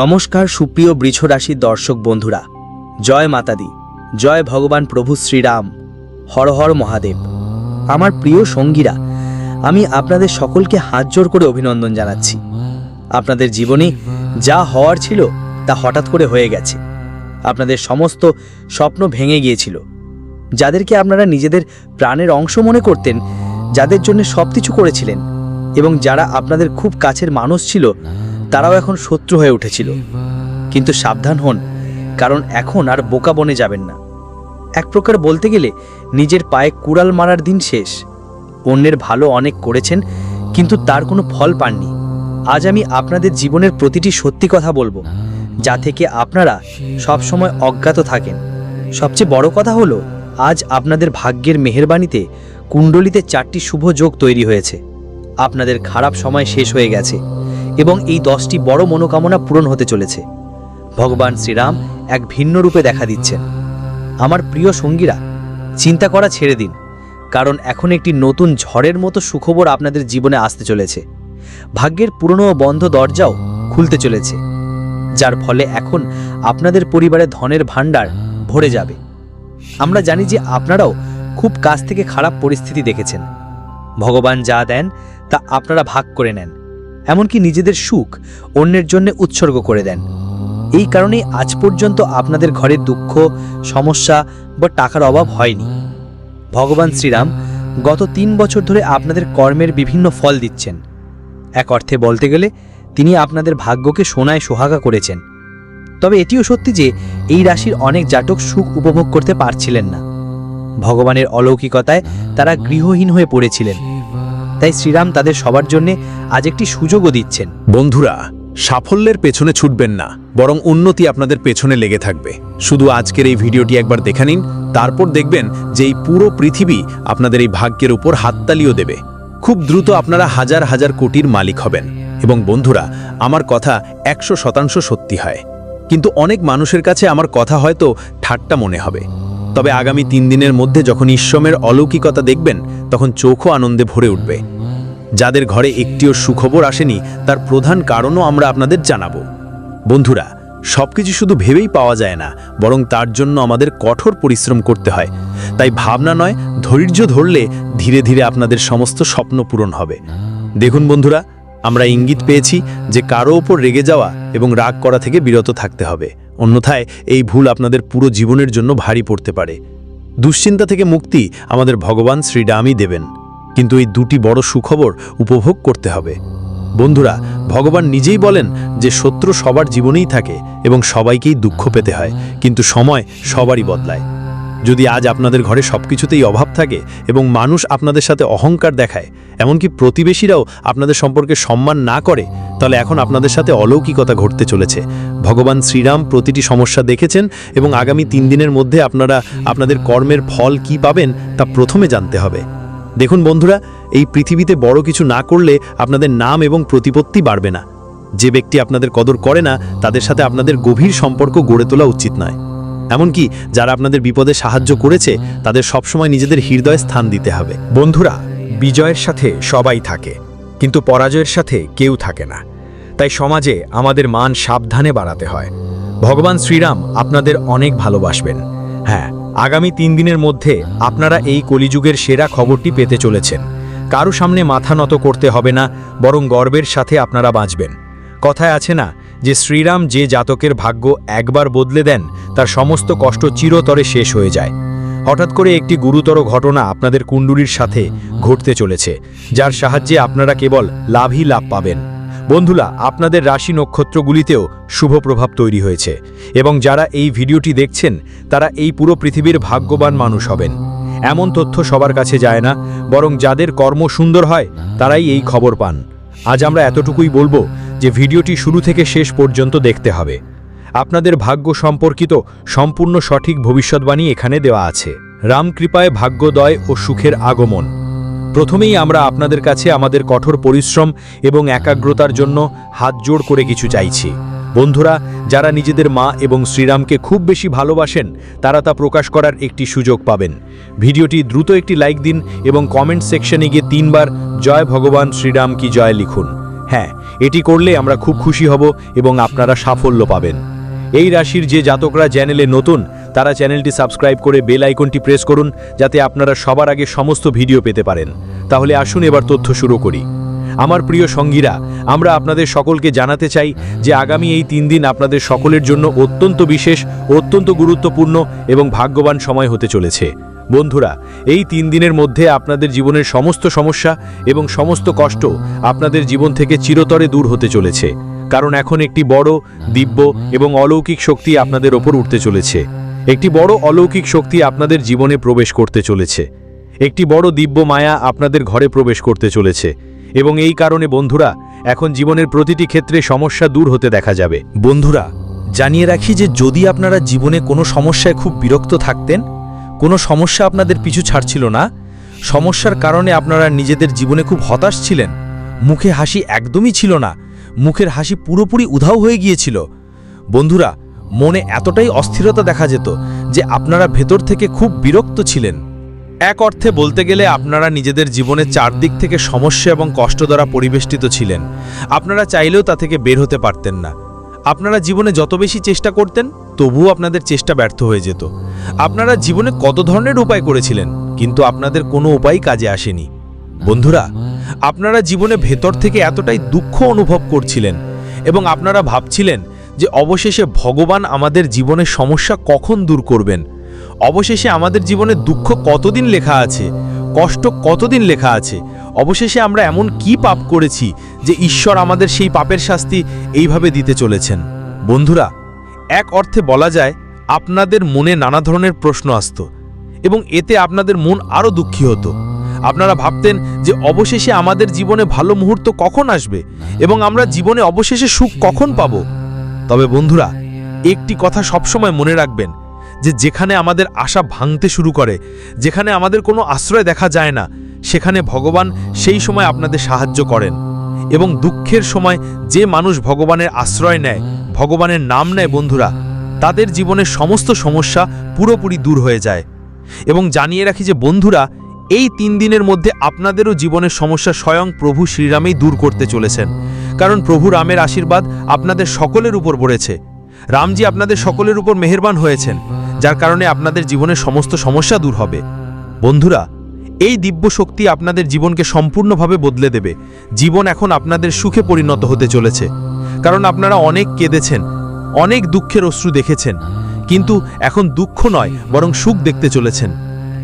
নমস্কার সুপ্রিয় বৃষরাশির দর্শক বন্ধুরা। জয় মাতাদি, জয় ভগবান প্রভু শ্রীরাম, হর হর মহাদেব। আমার প্রিয় সঙ্গীরা, আমি আপনাদের সকলকে হাত জোর করে অভিনন্দন জানাচ্ছি। আপনাদের জীবনে যা হওয়ার ছিল তা হঠাৎ করে হয়ে গেছে। আপনাদের সমস্ত স্বপ্ন ভেঙে গিয়েছিল। যাদেরকে আপনারা নিজেদের প্রাণের অংশ মনে করতেন, যাদের জন্য সব কিছু করেছিলেন, এবং যারা আপনাদের খুব কাছের মানুষ ছিল তারাও এখন শত্রু হয়ে উঠেছিল। কিন্তু সাবধান হন, কারণ এখন আর বোকা বনে যাবেন না। এক প্রকার বলতে গেলে, নিজের পায়ে কুড়াল মারার দিন শেষ। অন্যের ভালো অনেক করেছেন, কিন্তু তার কোনো ফল পাননি। আজ আমি আপনাদের জীবনের প্রতিটি সত্যি কথা বলব, যা থেকে আপনারা সবসময় অজ্ঞাত থাকেন। সবচেয়ে বড় কথা হলো, আজ আপনাদের ভাগ্যের মেহেরবানিতে কুণ্ডলিতে চারটি শুভ যোগ তৈরি হয়েছে। আপনাদের খারাপ সময় শেষ হয়ে গেছে। এবং এই দশটি বড় মনোকামনা পূরণ হতে চলেছে। ভগবান শ্রীরাম এক ভিন্ন রূপে দেখা দিচ্ছেন। আমার প্রিয় সঙ্গীরা, চিন্তা করা ছেড়ে দিন, কারণ এখন একটি নতুন ঝড়ের মতো সুখবর আপনাদের জীবনে আসতে চলেছে। ভাগ্যের পুরনো বন্ধ দরজাও খুলতে চলেছে, যার ফলে এখন আপনাদের পরিবারে ধনের ভাণ্ডার ভরে যাবে। আমরা জানি যে আপনারাও খুব কাছ থেকে খারাপ পরিস্থিতি দেখেছেন। ভগবান যা দেন, তা আপনারা ভাগ করে নেন। এমনকি নিজেদের সুখ অন্যের জন্য উৎসর্গ করে দেন। এই কারণেই আজ পর্যন্ত আপনাদের ঘরে দুঃখ, সমস্যা বা টাকার অভাব হয়নি। ভগবান শ্রীরাম গত তিন বছর ধরে আপনাদের কর্মের বিভিন্ন ফল দিচ্ছেন। এক অর্থে বলতে গেলে, তিনি আপনাদের ভাগ্যকে সোনায় সোহাগা করেছেন। তবে এটিও সত্যি যে, এই রাশির অনেক জাতক সুখ উপভোগ করতে পারছিলেন না। ভগবানের অলৌকিকতায় তারা গৃহহীন হয়ে পড়েছিলেন। তাই শ্রীরাম তাদের সবার জন্য আজ একটি সুযোগও দিচ্ছেন। বন্ধুরা, সাফল্যের পেছনে ছুটবেন না, বরং উন্নতি আপনাদের পেছনে লেগে থাকবে। শুধু আজকের এই ভিডিওটি একবার দেখে নিন, তারপর দেখবেন যে এই পুরো পৃথিবী আপনাদের এই ভাগ্যের উপর হাততালিও দেবে। খুব দ্রুত আপনারা হাজার হাজার কোটির মালিক হবেন। এবং বন্ধুরা, আমার কথা একশো শতাংশ সত্যি হয়। কিন্তু অনেক মানুষের কাছে আমার কথা হয়তো ঠাট্টা মনে হবে। তবে আগামী তিন দিনের মধ্যে যখন ঈশ্বমের অলৌকিকতা দেখবেন, তখন চোখও আনন্দে ভরে উঠবে। যাদের ঘরে একটিও সুখবর আসেনি, তার প্রধান কারণও আমরা আপনাদের জানাব। বন্ধুরা, সবকিছু শুধু ভেবেই পাওয়া যায় না, বরং তার জন্য আমাদের কঠোর পরিশ্রম করতে হয়। তাই ভাবনা নয়, ধৈর্য ধরলে ধীরে ধীরে আপনাদের সমস্ত স্বপ্ন পূরণ হবে। দেখুন বন্ধুরা, আমরা ইঙ্গিত পেয়েছি যে কারও ওপর রেগে যাওয়া এবং রাগ করা থেকে বিরত থাকতে হবে। অন্যথায় এই ভুল আপনাদের পুরো জীবনের জন্য ভারী পড়তে পারে। দুশ্চিন্তা থেকে মুক্তি আমাদের ভগবান শ্রীরামই দেবেন। কিন্তু এই দুটি বড় সুখবর উপভোগ করতে হবে। বন্ধুরা, ভগবান নিজেই বলেন যে শত্রু সবার জীবনেই থাকে এবং সবাইকেই দুঃখ পেতে হয়, কিন্তু সময় সবারই বদলায়। যদি আজ আপনাদের ঘরে সবকিছুতেই অভাব থাকে এবং মানুষ আপনাদের সাথে অহংকার দেখায়, এমনকি প্রতিবেশীরাও আপনাদের সম্পর্কে সম্মান না করে, তাহলে এখন আপনাদের সাথে অলৌকিকতা ঘটতে চলেছে। ভগবান শ্রীরাম প্রতিটি সমস্যা দেখেছেন এবং আগামী তিন দিনের মধ্যে আপনারা আপনাদের কর্মের ফল কি পাবেন তা প্রথমে জানতে হবে। দেখুন বন্ধুরা, এই পৃথিবীতে বড় কিছু না করলে আপনাদের নাম এবং প্রতিপত্তি বাড়বে না। যে ব্যক্তি আপনাদের কদর করে না, তাদের সাথে আপনাদের গভীর সম্পর্ক গড়ে তোলা উচিত নয়। এমনকি যারা আপনাদের বিপদে সাহায্য করেছে, তাদের সবসময় নিজেদের হৃদয়ে স্থান দিতে হবে। বন্ধুরা, বিজয়ের সাথে সবাই থাকে, কিন্তু পরাজয়ের সাথে কেউ থাকে না। তাই সমাজে আমাদের মান সাবধানে বাড়াতে হয়। ভগবান শ্রীরাম আপনাদের অনেক ভালোবাসবেন। হ্যাঁ আগামী তিন দিনের মধ্যে আপনারা এই কলিযুগের সেরা খবরটি পেতে চলেছেন। কারও সামনে মাথা নত করতে হবে না, বরং গর্বের সাথে আপনারা বাঁচবেন। কথায় আছে না যে শ্রীরাম যে জাতকের ভাগ্য একবার বদলে দেন, তার সমস্ত কষ্ট চিরতরে শেষ হয়ে যায়। হঠাৎ করে একটি গুরুতর ঘটনা আপনাদের কুণ্ডুলির সাথে ঘটতে চলেছে, যার সাহায্যে আপনারা কেবল লাভই লাভ পাবেন। বন্ধুরা, আপনাদের রাশি নক্ষত্রগুলিতেও শুভ প্রভাব তৈরি হয়েছে, এবং যারা এই ভিডিওটি দেখছেন, তারা এই পুরো পৃথিবীর ভাগ্যবান মানুষ হবেন। এমন তথ্য সবার কাছে যায় না, বরং যাদের কর্ম সুন্দর হয়, তারাই এই খবর পান। আজ আমরা এতটুকুই বলব যে ভিডিওটি শুরু থেকে শেষ পর্যন্ত দেখতে হবে। আপনাদের ভাগ্য সম্পর্কিত সম্পূর্ণ সঠিক ভবিষ্যৎবাণী এখানে দেওয়া আছে। রামকৃপায় ভাগ্যোদয় ও সুখের আগমন। প্রথমেই আমরা আপনাদের কাছে আমাদের কঠোর পরিশ্রম এবং একাগ্রতার জন্য হাত জোড় করে কিছু চাইছি। বন্ধুরা, যারা নিজেদের মা এবং শ্রীরামকে খুব বেশি ভালোবাসেন, তারা তা প্রকাশ করার একটি সুযোগ পাবেন। ভিডিওটি দ্রুত একটি লাইক দিন এবং কমেন্ট সেকশনে গিয়ে তিনবার জয় ভগবান শ্রীরাম কি জয় লিখুন। হ্যাঁ এটি করলে আমরা খুব খুশি হব এবং আপনারা সাফল্য পাবেন। এই রাশির যে জাতকরা চ্যানেলে নতুন, তারা চ্যানেলটি সাবস্ক্রাইব করে বেল আইকনটি প্রেস করুন, যাতে আপনারা সবার আগে সমস্ত ভিডিও পেতে পারেন। তাহলে আসুন এবার তথ্য শুরু করি। আমার প্রিয় সঙ্গীরা, আমরা আপনাদের সকলকে জানাতে চাই যে আগামী এই তিন দিন আপনাদের সকলের জন্য অত্যন্ত বিশেষ, অত্যন্ত গুরুত্বপূর্ণ এবং ভাগ্যবান সময় হতে চলেছে। বন্ধুরা, এই তিন দিনের মধ্যে আপনাদের জীবনের সমস্ত সমস্যা এবং সমস্ত কষ্ট আপনাদের জীবন থেকে চিরতরে দূর হতে চলেছে। কারণ এখন একটি বড়, দিব্য এবং অলৌকিক শক্তি আপনাদের ওপর উঠতে চলেছে। একটি বড় অলৌকিক শক্তি আপনাদের জীবনে প্রবেশ করতে চলেছে। একটি বড় দিব্য মায়া আপনাদের ঘরে প্রবেশ করতে চলেছে। এবং এই কারণে, বন্ধুরা, এখন জীবনের প্রতিটি ক্ষেত্রে সমস্যা দূর হতে দেখা যাবে। বন্ধুরা, জানিয়ে রাখি যে যদি আপনারা জীবনে কোনো সমস্যায় খুব বিরক্ত থাকতেন, কোনো সমস্যা আপনাদের পিছু ছাড়ছিল না, সমস্যার কারণে আপনারা নিজেদের জীবনে খুব হতাশ ছিলেন, মুখে হাসি একদমই ছিল না, মুখের হাসি পুরোপুরি উধাও হয়ে গিয়েছিল। বন্ধুরা, মনে এতটাই অস্থিরতা দেখা যেত যে আপনারা ভেতর থেকে খুব বিরক্ত ছিলেন। এক অর্থে বলতে গেলে আপনারা নিজেদের জীবনে চারদিক থেকে সমস্যা এবং কষ্ট দ্বারা পরিবেষ্টিত ছিলেন। আপনারা চাইলেও তা থেকে বের হতে পারতেন না। আপনারা জীবনে যত বেশি চেষ্টা করতেন, তবুও আপনাদের চেষ্টা ব্যর্থ হয়ে যেত। আপনারা জীবনে কত ধরনের উপায় করেছিলেন, কিন্তু আপনাদের কোনো উপায় কাজে আসেনি। বন্ধুরা, আপনারা জীবনে ভেতর থেকে এতটাই দুঃখ অনুভব করছিলেন এবং আপনারা ভাবছিলেন যে অবশেষে ভগবান আমাদের জীবনের সমস্যা কখন দূর করবেন। অবশেষে আমাদের জীবনে দুঃখ কতদিন লেখা আছে, কষ্ট কতদিন লেখা আছে, অবশেষে আমরা এমন কি পাপ করেছি যে ঈশ্বর আমাদের সেই পাপের শাস্তি এইভাবে দিতে চলেছেন। বন্ধুরা, এক অর্থে বলা যায়, আপনাদের মনে নানা ধরনের প্রশ্ন আসত এবং এতে আপনাদের মন আরও দুঃখী হতো। আপনারা ভাবতেন যে অবশেষে আমাদের জীবনে ভালো মুহূর্ত কখন আসবে এবং আমরা জীবনে অবশেষে সুখ কখন পাব। তবে বন্ধুরা, একটি কথা সবসময় মনে রাখবেন যে যেখানে আমাদের আশা ভাঙতে শুরু করে, যেখানে আমাদের কোনো আশ্রয় দেখা যায় না, সেখানে ভগবান সেই সময় আপনাদের সাহায্য করেন। এবং দুঃখের সময় যে মানুষ ভগবানের আশ্রয় নেয়, ভগবানের নাম নেয় বন্ধুরা, তাদের জীবনের সমস্ত সমস্যা পুরোপুরি দূর হয়ে যায়। এবং জানিয়ে রাখি যে বন্ধুরা, এই তিন দিনের মধ্যে আপনাদেরও জীবনের সমস্যা স্বয়ং প্রভু শ্রীরামেই দূর করতে চলেছেন। কারণ প্রভু রামের আশীর্বাদ আপনাদের সকলের উপর পড়েছে রামজি আপনাদের সকলের উপর মেহেরবান হয়েছেন। যার কারণে আপনাদের জীবনের সমস্ত সমস্যা দূর হবে। বন্ধুরা, এই দিব্য শক্তি আপনাদের জীবনকে সম্পূর্ণভাবে বদলে দেবে। জীবন এখন আপনাদের সুখে পরিণত হতে চলেছে। কারণ আপনারা অনেক কেঁদেছেন, অনেক দুঃখের অশ্রু দেখেছেন, কিন্তু এখন দুঃখ নয়, বরং সুখ দেখতে চলেছেন।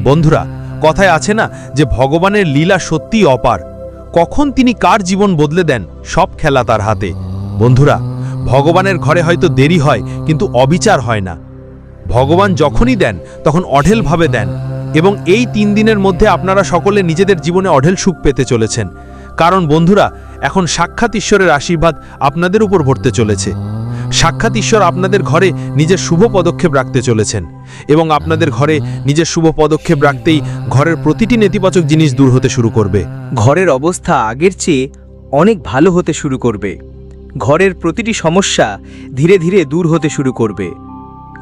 বন্ধুরা, কথায় আছে না যে ভগবানের লীলা সত্যিই অপার। কখন তিনি কার জীবন বদলে দেন, সব খেলা তার হাতে। বন্ধুরা, ভগবানের ঘরে হয়তো দেরি হয়, কিন্তু অবিচার হয় না। ভগবান যখনই দেন, তখন অঢেলভাবে দেন। এবং এই তিন দিনের মধ্যে আপনারা সকলে নিজেদের জীবনে অঢেল সুখ পেতে চলেছেন। কারণ বন্ধুরা, এখন সাক্ষাৎ ঈশ্বরের আশীর্বাদ আপনাদের উপর ভরতে চলেছে। সাক্ষাৎ ঈশ্বর আপনাদের ঘরে নিজের শুভ পদক্ষেপ রাখতে চলেছেন। এবং আপনাদের ঘরে নিজের শুভ পদক্ষেপ রাখতেই ঘরের প্রতিটি নেতিবাচক জিনিস দূর হতে শুরু করবে। ঘরের অবস্থা আগের চেয়ে অনেক ভালো হতে শুরু করবে। ঘরের প্রতিটি সমস্যা ধীরে ধীরে দূর হতে শুরু করবে।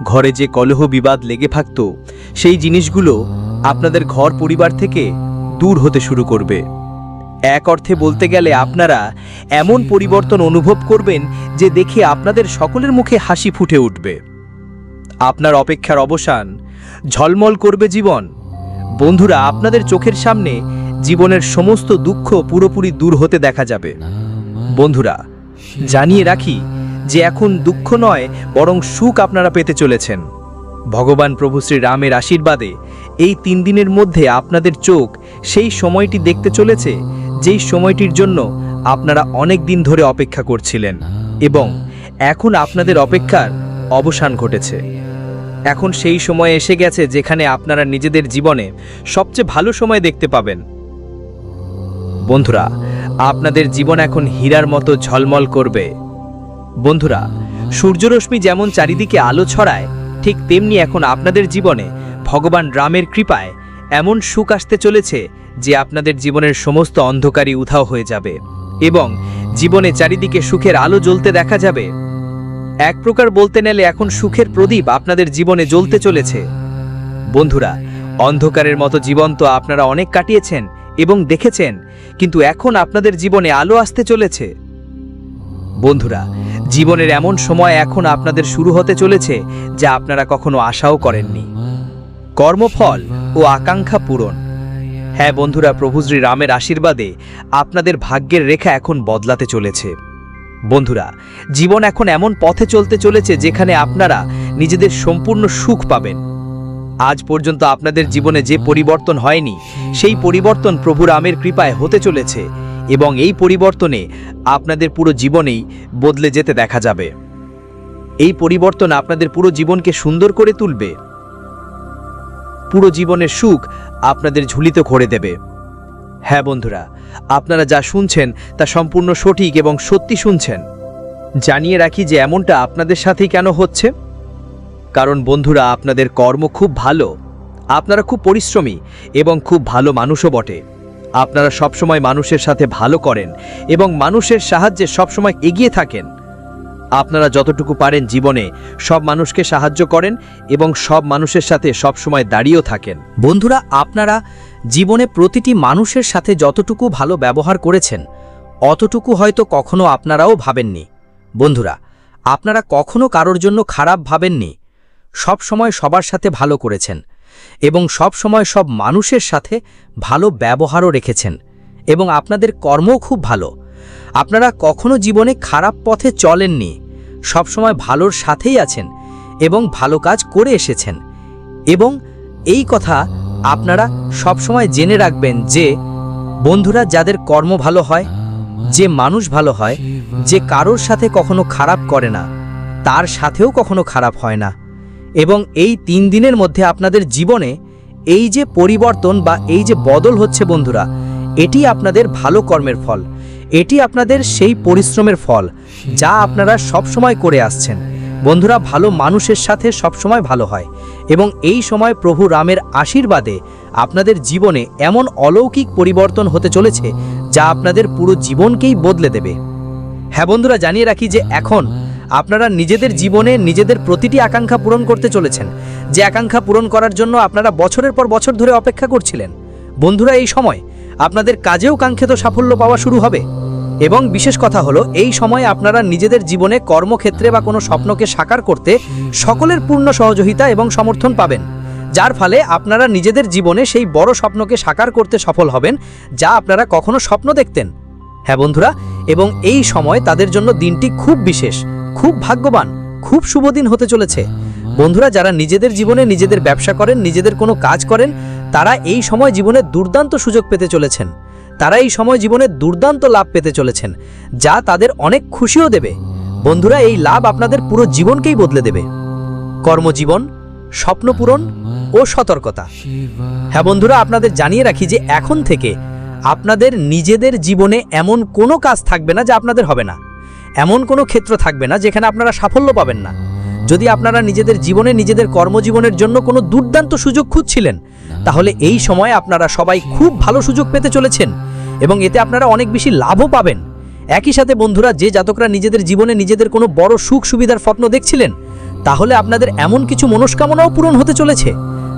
ঘরে যে কলহ বিবাদ লেগে থাকত, সেই জিনিসগুলো আপনাদের ঘর পরিবার থেকে দূর হতে শুরু করবে। এক অর্থে বলতে গেলে আপনারা এমন পরিবর্তন অনুভব করবেন যে দেখে আপনাদের সকলের মুখে হাসি ফুটে উঠবে। আপনার অপেক্ষার অবসান ঝলমল করবে জীবন। বন্ধুরা, আপনাদের চোখের সামনে জীবনের সমস্ত দুঃখ পুরোপুরি দূর হতে দেখা যাবে। বন্ধুরা, জানিয়ে রাখি যে এখন দুঃখ নয়, বরং সুখ আপনারা পেতে চলেছেন। ভগবান প্রভু শ্রী রামের আশীর্বাদে এই তিন দিনের মধ্যে আপনাদের চোখ সেই সময়টি দেখতে চলেছে, যেই সময়টির জন্য আপনারা অনেক দিন ধরে অপেক্ষা করছিলেন এবং এখন আপনাদের অপেক্ষার অবসান ঘটেছে। এখন সেই সময় এসে গেছে যেখানে আপনারা নিজেদের জীবনে সবচেয়ে ভালো সময় দেখতে পাবেন। বন্ধুরা, আপনাদের জীবন এখন হীরার মতো ঝলমল করবে। বন্ধুরা, সূর্যরশ্মি যেমন চারিদিকে আলো ছড়ায়, ঠিক তেমনি এখন আপনাদের জীবনে ভগবান রামের কৃপায় এমন সুখ আসতে চলেছে যে আপনাদের জীবনের সমস্ত অন্ধকারই উধাও হয়ে যাবে এবং জীবনে চারিদিকে সুখের আলো জ্বলতে দেখা যাবে। এক প্রকার বলতে নেলে এখন সুখের প্রদীপ আপনাদের জীবনে জ্বলতে চলেছে। বন্ধুরা, অন্ধকারের মতো জীবন তো আপনারা অনেক কাটিয়েছেন এবং দেখেছেন, কিন্তু এখন আপনাদের জীবনে আলো আসতে চলেছে। বন্ধুরা জীবনের এমন সময় এখন আপনাদের শুরু হতে চলেছে যা আপনারা কখনো আশাও করেননি। কর্মফল ও আকাঙ্ক্ষা পূরণ। হ্যাঁ বন্ধুরা, প্রভু শ্রী রামের আশীর্বাদে আপনাদের ভাগ্যের রেখা এখন বদলাতে চলেছে। বন্ধুরা, জীবন এখন এমন পথে চলতে চলেছে যেখানে আপনারা নিজেদের সম্পূর্ণ সুখ পাবেন। আজ পর্যন্ত আপনাদের জীবনে যে পরিবর্তন হয়নি, সেই পরিবর্তন প্রভু রামের কৃপায় হতে চলেছে। এবং এই পরিবর্তনে আপনাদের পুরো জীবনেই বদলে যেতে দেখা যাবে। এই পরিবর্তন আপনাদের পুরো জীবনকে সুন্দর করে তুলবে। পুরো জীবনের সুখ আপনাদের ঝুলিতে করে দেবে। হ্যাঁ বন্ধুরা, আপনারা যা শুনছেন তা সম্পূর্ণ সঠিক এবং সত্যি শুনছেন। জানিয়ে রাখি যে এমনটা আপনাদের সাথেই কেন হচ্ছে। কারণ বন্ধুরা, আপনাদের কর্ম খুব ভালো। আপনারা খুব পরিশ্রমী এবং খুব ভালো মানুষও বটে। আপনারা সবসময় মানুষের সাথে ভালো করেন এবং মানুষের সাহায্যে সবসময় এগিয়ে থাকেন। আপনারা যতটুকু পারেন জীবনে সব মানুষকে সাহায্য করেন এবং সব মানুষের সাথে সবসময় দাঁড়িয়েও থাকেন। বন্ধুরা, আপনারা জীবনে প্রতিটি মানুষের সাথে যতটুকু ভালো ব্যবহার করেছেন, অতটুকু হয়তো কখনো আপনারাও ভাবেননি। বন্ধুরা, আপনারা কখনো কারোর জন্য খারাপ ভাবেননি। সব সময় সবার সাথে ভালো করেছেন। এবং সব সময় সব মানুষের সাথে ভালো ব্যবহারও রেখেছেন এবং আপনাদের কর্মও খুব ভালো। আপনারা কখনো জীবনে খারাপ পথে চলেননি সবসময় ভালোর সাথেই আছেন এবং ভালো কাজ করে এসেছেন এবং এই কথা আপনারা সবসময় জেনে রাখবেন যে, বন্ধুরা যাদের কর্ম ভালো হয়, যে মানুষ ভালো হয়, যে কারোর সাথে কখনো খারাপ করে না, তার সাথেও কখনো খারাপ হয় না। এবং এই তিন দিনের মধ্যে আপনাদের জীবনে এই যে পরিবর্তন বা এই যে বদল হচ্ছে বন্ধুরা, এটি আপনাদের ভালো কর্মের ফল। এটি আপনাদের সেই পরিশ্রমের ফল যা আপনারা সবসময় করে আসছেন। বন্ধুরা, ভালো মানুষের সাথে সবসময় ভালো হয় এবং এই সময় প্রভু রামের আশীর্বাদে আপনাদের জীবনে এমন অলৌকিক পরিবর্তন হতে চলেছে যা আপনাদের পুরো জীবনকেই বদলে দেবে। হ্যাঁ বন্ধুরা, জানিয়ে রাখি যে এখন আপনারা নিজেদের জীবনে নিজেদের প্রতিটি আকাঙ্ক্ষা পূরণ করতে চলেছেন। যে আকাঙ্ক্ষা পূরণ করার জন্য আপনারা বছরের পর বছর ধরে অপেক্ষা করছিলেন। বন্ধুরা, এই সময় আপনাদের কাজেও কাঙ্ক্ষিত সাফল্য পাওয়া শুরু হবে। এবং বিশেষ কথা হলো, এই সময় আপনারা নিজেদের জীবনে কর্মক্ষেত্রে বা কোনো স্বপ্নকে সাকার করতে সকলের পূর্ণ সহযোগিতা এবং সমর্থন পাবেন। যার ফলে আপনারা নিজেদের জীবনে সেই বড় স্বপ্নকে সাকার করতে সফল হবেন, যা আপনারা কখনো স্বপ্ন দেখতেন। হ্যাঁ বন্ধুরা, এবং এই সময় তাদের জন্য দিনটি খুব বিশেষ। খুব ভাগ্যবান, খুব শুভ দিন হতে চলেছে। বন্ধুরা, যারা নিজেদের জীবনে নিজেদের ব্যবসা করেন, নিজেদের কোনো কাজ করেন, তারা এই সময় জীবনে দুর্দান্ত সুযোগ পেতে চলেছেন। তারা এই সময় জীবনে দুর্দান্ত লাভ পেতে চলেছেন, যা তাদের অনেক খুশিও দেবে। বন্ধুরা, এই লাভ আপনাদের পুরো জীবনকেই বদলে দেবে। কর্মজীবন, স্বপ্নপূরণ ও সতর্কতা। হ্যাঁ বন্ধুরা, আপনাদের জানিয়ে রাখি যে এখন থেকে আপনাদের নিজেদের জীবনে এমন কোনো কাজ থাকবে না যা আপনাদের হবে না। এমন কোনো ক্ষেত্র থাকবে না যেখানে আপনারা সাফল্য পাবেন না। যদি আপনারা নিজেদের জীবনে নিজেদের কর্মজীবনের জন্য কোনো দুর্দান্ত সুযোগ খুঁজছিলেন, তাহলে এই সময় আপনারা সবাই খুব ভালো সুযোগ পেতে চলেছেন এবং এতে আপনারা অনেক বেশি লাভও পাবেন। একই সাথে বন্ধুরা, যে জাতকরা নিজেদের জীবনে নিজেদের কোনো বড় সুখ সুবিধার স্বপ্ন দেখছিলেন, তাহলে আপনাদের এমন কিছু মনস্কামনাও পূরণ হতে চলেছে।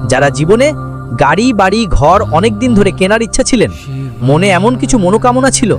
যারা জীবনে গাড়ি, বাড়ি, ঘর অনেক দিন ধরে কেনার ইচ্ছা ছিলেন, মনে এমন কিছু মনোকামনা ছিল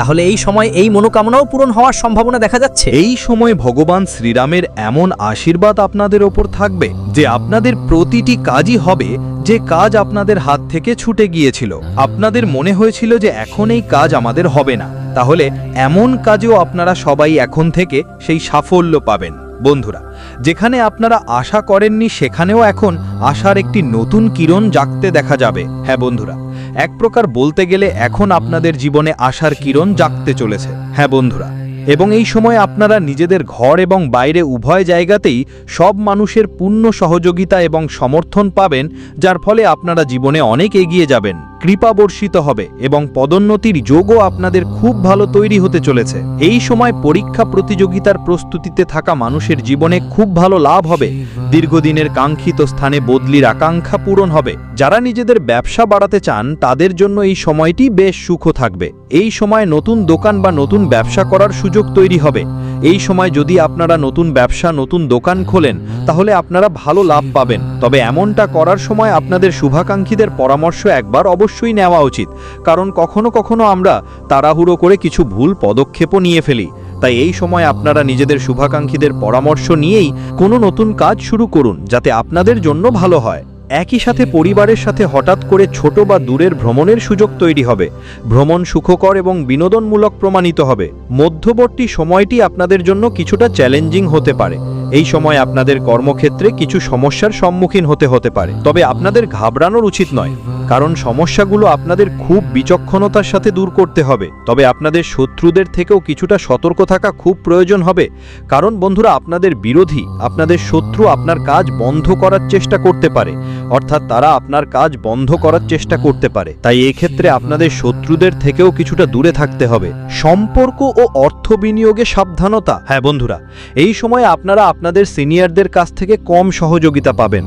তাহলে এই সময় এই মনোকামনাও পূরণ হওয়ার সম্ভাবনা দেখা যাচ্ছে। এই সময় ভগবান শ্রীরামের এমন আশীর্বাদ আপনাদের ওপর থাকবে যে আপনাদের প্রতিটি কাজই হবে যে কাজ আপনাদের হাত থেকে ছুটে গিয়েছিল। আপনাদের মনে হয়েছিল যে এখন এই কাজ আমাদের হবে না। তাহলে এমন কাজেও আপনারা সবাই এখন থেকে সেই সাফল্য পাবেন। বন্ধুরা, যেখানে আপনারা আশা করেননি সেখানেও এখন আশার একটি নতুন কিরণ জাগতে দেখা যাবে। হ্যাঁ বন্ধুরা এক প্রকার বলতে গেলে এখন আপনাদের জীবনে আশার কিরণ জাগতে চলেছে। হ্যাঁ বন্ধুরা, এবং এই সময় আপনারা নিজেদের ঘর এবং বাইরে উভয় জায়গাতেই সব মানুষের পূর্ণ সহযোগিতা এবং সমর্থন পাবেন, যার ফলে আপনারা জীবনে অনেক এগিয়ে যাবেন। কৃপা বর্ষিত হবে এবং পদোন্নতির যোগও আপনাদের খুব ভালো তৈরি হতে চলেছে। এই সময় পরীক্ষা প্রতিযোগিতার প্রস্তুতিতে থাকা মানুষের জীবনে খুব ভালো লাভ হবে। দীর্ঘদিনের কাঙ্ক্ষিত স্থানে বদলির আকাঙ্ক্ষা পূরণ হবে। যারা নিজেদের ব্যবসা বাড়াতে চান, তাদের জন্য এই সময়টি বেশ সুখ থাকবে। এই সময় নতুন দোকান বা নতুন ব্যবসা করার সুযোগ তৈরি হবে। এই সময় যদি আপনারা নতুন ব্যবসা, নতুন দোকান খোলেন, তাহলে আপনারা ভালো লাভ পাবেন। তবে এমনটা করার সময় আপনাদের শুভাকাঙ্ক্ষীদের পরামর্শ একবার অবশ্যই নেওয়া উচিত। কারণ কখনো কখনো আমরা তাড়াহুড়ো করে কিছু ভুল পদক্ষেপও নিয়ে ফেলি। তাই এই সময় আপনারা নিজেদের শুভাকাঙ্ক্ষীদের পরামর্শ নিয়েই কোনো নতুন কাজ শুরু করুন, যাতে আপনাদের জন্য ভালো হয়। একই সাথে পরিবারের সাথে হঠাৎ করে ছোট বা দূরের ভ্রমণের সুযোগ তৈরি হবে। ভ্রমণ সুখকর এবং বিনোদনমূলক প্রমাণিত হবে। মধ্যবর্তী সময়টি আপনাদের জন্য কিছুটা চ্যালেঞ্জিং হতে পারে। এই সময় আপনাদের কর্মক্ষেত্রে কিছু সমস্যার সম্মুখীন হতে হতে পারে। তবে আপনাদের ঘাবড়ানোর উচিত নয়। কারণ সমস্যাগুলো আপনাদের খুব বিচক্ষণতার সাথে দূর করতে হবে। তবে আপনাদের শত্রুদের থেকেও কিছুটা সতর্ক থাকা খুব প্রয়োজন হবে। কারণ বন্ধুরা, আপনাদের বিরোধী, আপনাদের শত্রু আপনার কাজ বন্ধ করার চেষ্টা করতে পারে। অর্থাৎ তারা আপনার কাজ বন্ধ করার চেষ্টা করতে পারে। তাই এক্ষেত্রে আপনাদের শত্রুদের থেকেও কিছুটা দূরে থাকতে হবে। সম্পর্ক ও অর্থ বিনিয়োগে সাবধানতা। হ্যাঁ বন্ধুরা, এই সময় আপনারা আপনাদের সিনিয়রদের কাছ থেকে কম সহযোগিতা পাবেন।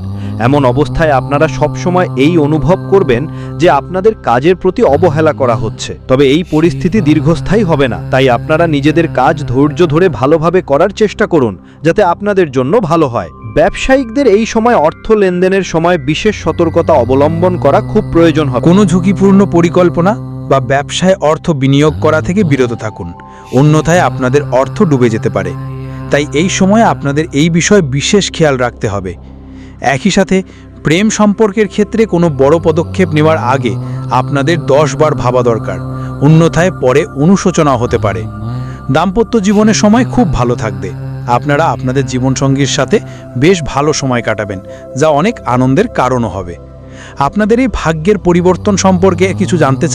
এমন অবস্থায় আপনারা সবসময় এই অনুভব করবেন যে আপনাদের কাজের প্রতি অবহেলা করা হচ্ছে। তবে এই পরিস্থিতি দীর্ঘস্থায়ী হবে না। তাই আপনারা নিজেদের কাজ ধৈর্য ধরে ভালোভাবে করার চেষ্টা করুন, যাতে আপনাদের জন্য ভালো হয়। ব্যবসায়িকদের এই সময় অর্থ লেনদেনের সময় বিশেষ সতর্কতা অবলম্বন করা খুব প্রয়োজন হবে। কোনো ঝুঁকিপূর্ণ পরিকল্পনা বা ব্যবসায় অর্থ বিনিয়োগ করা থেকে বিরত থাকুন। অন্যথায় আপনাদের অর্থ ডুবে যেতে পারে। তাই এই সময় আপনাদের এই বিষয়ে বিশেষ খেয়াল রাখতে হবে। একই সাথে প্রেম সম্পর্কের ক্ষেত্রে কোনো বড় পদক্ষেপ নেওয়ার আগে আপনাদের দশ বার ভাবা দরকার। অন্যথায় পরে অনুশোচনা হতে পারে। দাম্পত্য জীবনের সময় খুব ভালো থাকবে। আপনারা আপনাদের জীবনসঙ্গীর সাথে বেশ ভালো সময় কাটাবেন, যা অনেক আনন্দের কারণও হবে। আপনাদের এই ভাগ্যের পরিবর্তন সম্পর্কে কিছু জানতে চান?